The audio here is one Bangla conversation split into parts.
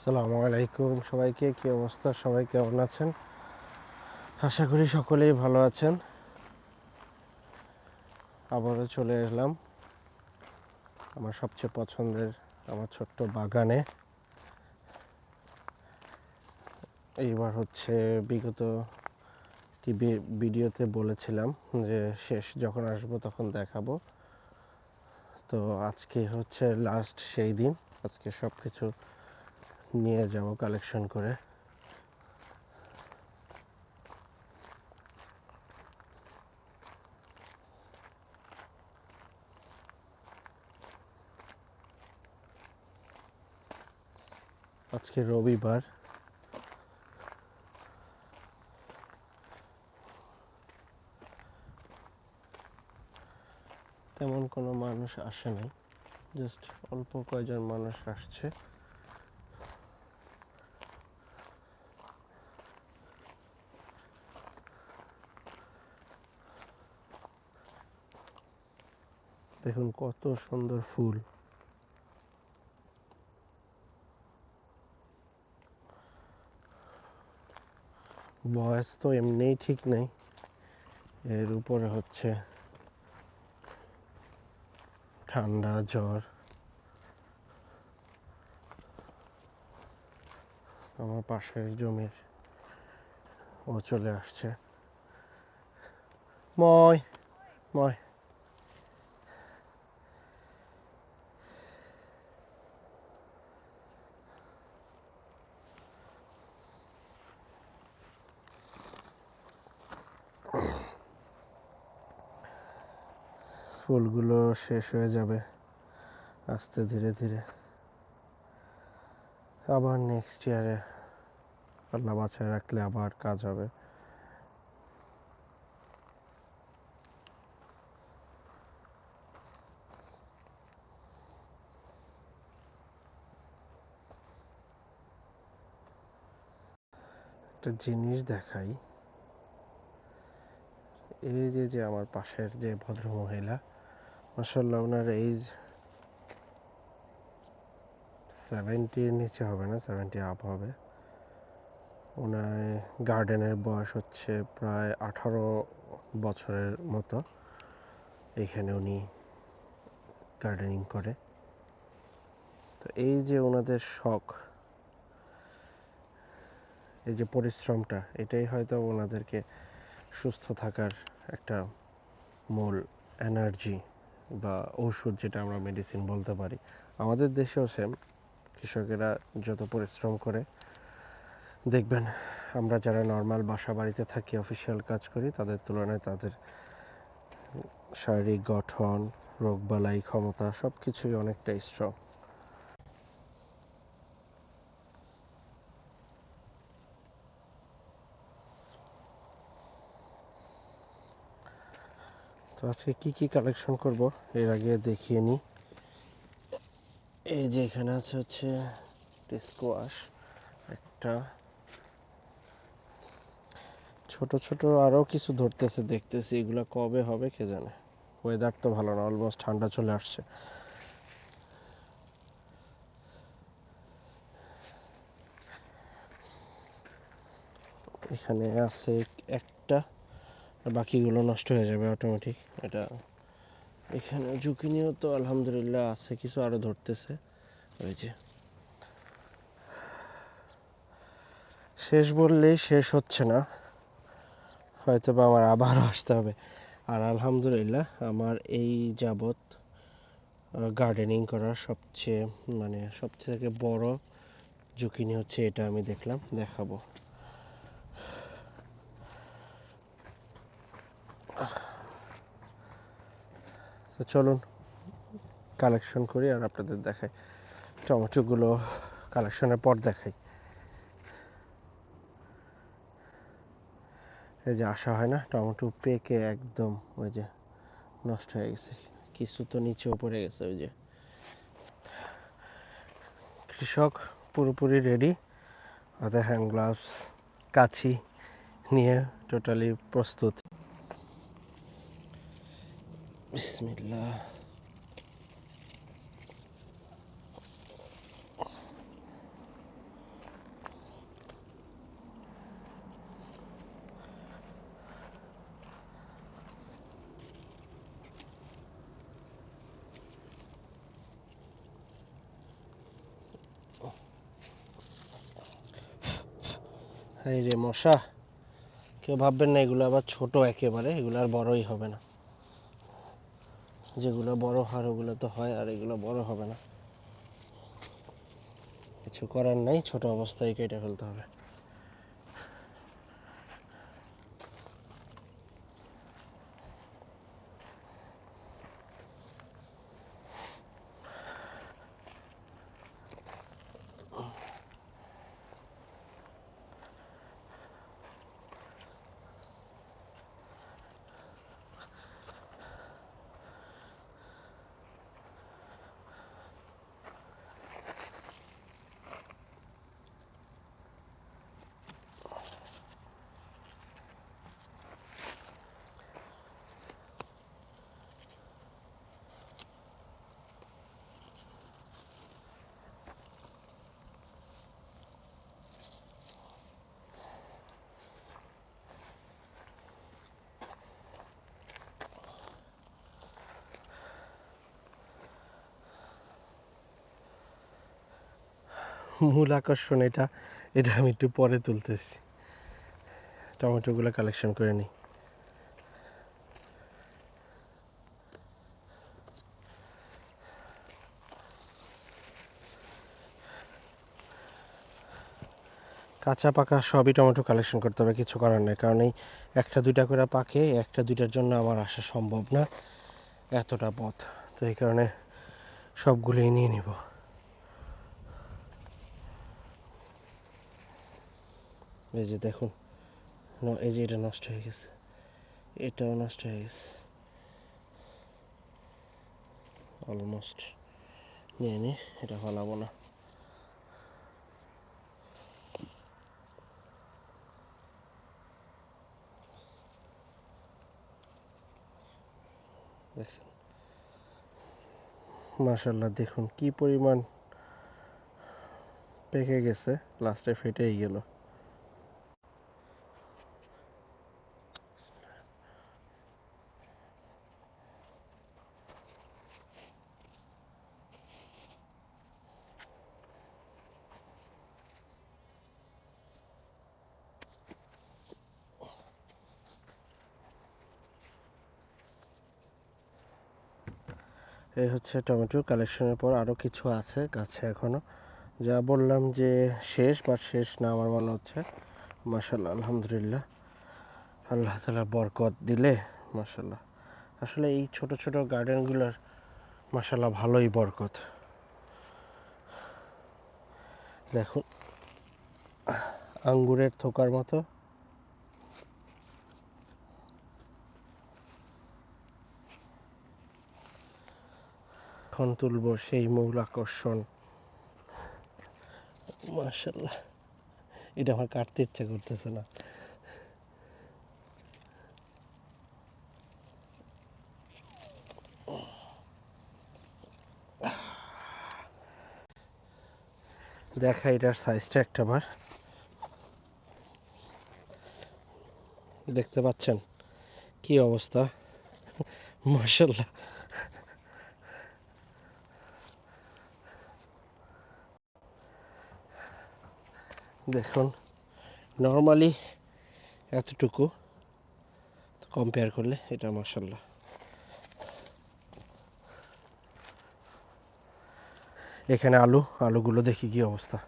আসসালামু আলাইকুম সবাইকে, কি অবস্থা? সবাই কেমন আছেন? আশা করি সকলেই ভালো আছেন। আবারও চলে এলাম আমার সবচেয়ে পছন্দের আমার ছোট্ট বাগানে। এইবার হচ্ছে বিগত ভিডিওতে বলেছিলাম যে শেষ যখন আসব তখন দেখাবো। তো আজকে হচ্ছে লাস্ট সেই দিন, আজকে সব কিছু নিয়ে যাব কালেকশন করে। আজকে রবিবার। তেমন কোনো মানুষ আসে নাই জাস্ট অল্প কয়জন মানুষ আসছে। দেখুন কত সুন্দর ফুল। বয়স তো এমনিই ঠিক নেই। এর উপরে হচ্ছে ঠান্ডা, জ্বর। আমার পাশের জমির ও চলে আসছে। ময় ময়। ফুলগুলো শেষ হয়ে যাবে। আস্তে ধীরে ধীরে। আবার নেক্সট ইয়ারে আল্লাহ বাঁচায় রাখলে আবার কাজ হবে। একটা জিনিস দেখাই। এই যে যে আমার পাশের যে ভদ্র মহিলা মাসাল্লাহ ওনার এইজ সেভেন্টির নিচে হবে না সেভেন্টি আপ হবে। ওনার গার্ডেনের বয়স হচ্ছে প্রায় আঠারো বছরের মতো। এখানে উনি গার্ডেনিং করে। তো এই যে ওনাদের শখ, এই যে পরিশ্রমটা, এটাই হয়তো ওনাদেরকে সুস্থ থাকার একটা মূল এনার্জি বা ওষুধ যেটা আমরা মেডিসিন বলতে পারি। আমাদের দেশেও সেম কৃষকেরা যত পরিশ্রম করে, দেখবেন আমরা যারা নর্মাল বাসা বাড়িতে থাকি অফিসিয়াল কাজ করি, তাদের তুলনায় তাদের শারীরিক গঠন রোগবালাই ক্ষমতা সব কিছুই অনেকটা স্ট্রং তো আজকে কি কি কালেকশন করব? এর আগে দেখিয়ে নিই এই যে এখানে আছে হচ্ছে স্কোয়াশ একটা। ছোট ছোট আরও কিছু ধরতেছে, দেখতেছি এগুলা কবে হবে কে জানে। ওয়েদার তো ভালো না অলমোস্ট ঠান্ডা চলে আসছে। এখানে আছে আর বাকিগুলো নষ্ট হয়ে যাবে অটোমেটিক এটা এখানে ঝুঁকিনিও তো আলহামদুলিল্লাহ আছে, কিছু আরও ধরতেছে। ওই যে। শেষ বললেই শেষ হচ্ছে না। হয়তো বা আমার আবার আসতে হবে। আর আলহামদুলিল্লাহ আমার এই যাবৎ গার্ডেনিং করার সবচেয়ে মানে সবচেয়ে থেকে বড় ঝুঁকিনি হচ্ছে এটা আমি দেখলাম, দেখাবো। তো চলুন কালেকশন করি আর আপনাদের দেখাই। টমেটোগুলো কালেকশনের পর দেখাই। এই যে আসা হয় না, টমেটো পেকে একদম ওই যে নষ্ট হয়ে গেছে। কিছু তো নিচেও পড়ে গেছে ওই যে। কৃষক পুরোপুরি রেডি হাতে হ্যান্ড গ্লাভস কাছি নিয়ে টোটালি প্রস্তুত। বিসমিল্লাহ এই রে মশা, কেউ ভাববেন না এগুলো আবার ছোট একেবারে, এগুলো আর বড়ই হবে না। যেগুলো বড় হয়, ওগুলো তো হয় আর এগুলো বড় হবে না। কিছু করার নাই, ছোট অবস্থায় কেটে ফেলতে হবে। মূল আকর্ষণ এটা। এটা আমি একটু পরে তুলতেছি। টমেটোগুলো কালেকশন করে নিই। কাঁচা পাকা সবই টমেটো কালেকশন করতে হবে, কিছু করার নেই। কারণ এই একটা দুইটা করে পাকে, একটা দুইটার জন্য আমার আসা সম্ভব না। এতটা পথ। তো এই কারণে সবগুলোই নিয়ে নিব। এই যে দেখুন এই যে এটা নষ্ট হয়ে গেছে। এটাও নষ্ট হয়ে গেছে। অলমোস্ট নিয়ে নি, এটা ফলাবো না। দেখছেন? দেখুন কি পরিমাণ পেকে গেছে। লাস্টে ফেটেই গেল। এই হচ্ছে টমেটো কালেকশনের পর আরও কিছু আছে গাছে এখনও। যা বললাম যে শেষ বা শেষ না, আমার মনে হচ্ছে। মাশাল্লাহ আলহামদুলিল্লাহ। আল্লাহ তালা বরকত দিলে মাশাল্লাহ আসলে এই ছোট ছোট গার্ডেনগুলোর মাশাল্লাহ ভালোই বরকত। দেখুন, আঙ্গুরের থোকার মতো। এখন তুলব সেই মূল আকর্ষণ মাশাল্লাহ এটা আমার কাটতে ইচ্ছা করতেছে না। দেখা এটার সাইজটা একটা বার। দেখতে পাচ্ছেন? কি অবস্থা? মাশাল্লাহ দেখুন নর্মালি এতটুকু কম্পেয়ার করলে এটা মাসাল্লাহ এখানে আলু আলুগুলো দেখি কি অবস্থা।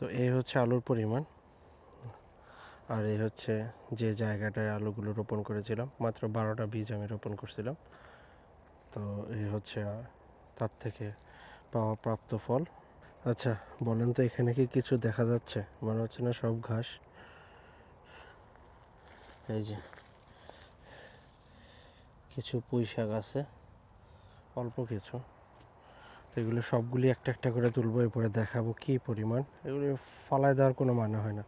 তো এই হচ্ছে আলুর পরিমাণ। আর এই হচ্ছে যে জায়গাটায় আলুগুলো রোপণ করেছিলাম, মাত্র বারোটা বীজ আমি রোপণ করছিলাম। তো এই হচ্ছে তার থেকে পাওয়া প্রাপ্ত ফল। আচ্ছা বলেন তো এখানে কি কিছু দেখা যাচ্ছে? মনে হচ্ছে না সব ঘাস। এই যে কিছু পুঁই শাক আছে, অল্প কিছু। তো এগুলো সবগুলি একটা একটা করে তুলবো, এরপরে দেখাবো কি পরিমাণ। এগুলো ফালায় দেওয়ার কোনো মানে হয় না।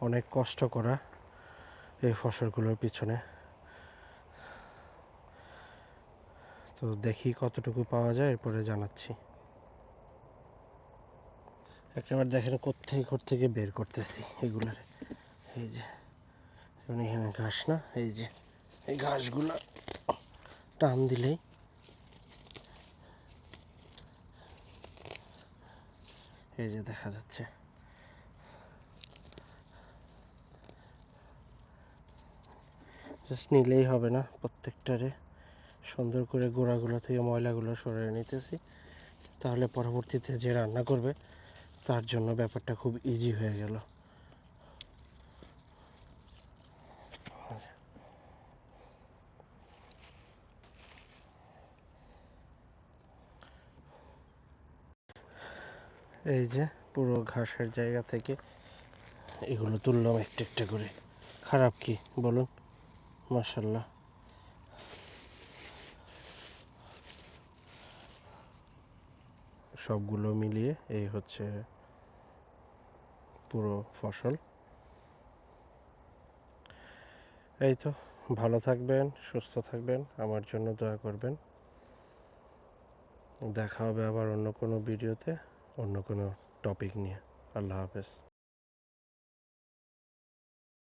অনেক কষ্ট করা এই ফসলগুলোর পিছনে। তো দেখি কতটুকু পাওয়া যায়, এরপরে জানাচ্ছি। একেবারে দেখেন কোত্থেকে কোত্থেকে বের করতেছি এগুলার। এই যে এখানে ঘাস না? এই যে, এই ঘাসগুলো টান দিলেই এই যে দেখা যাচ্ছে। জাস্ট নিলেই হবে না, প্রত্যেকটারে সুন্দর করে গোড়াগুলো থেকে ময়লাগুলো সরিয়ে নিতেছি। তাহলে পরবর্তীতে যে রান্না করবে, তার জন্য ব্যাপারটা খুব ইজি হয়ে গেল। এই যে পুরো ঘাসের জায়গা থেকে এগুলো তুললাম একটা একটা করে। খারাপ কি বলুন? মাসাল্লাহ সবগুলো মিলিয়ে এই হচ্ছে পুরো ফসল। এই তো, ভালো থাকবেন, সুস্থ থাকবেন, আমার জন্য দয়া করবেন। দেখা হবে আবার অন্য কোনো ভিডিওতে। অন্য কোনো টপিক নিয়ে। আল্লাহ হাফেজ।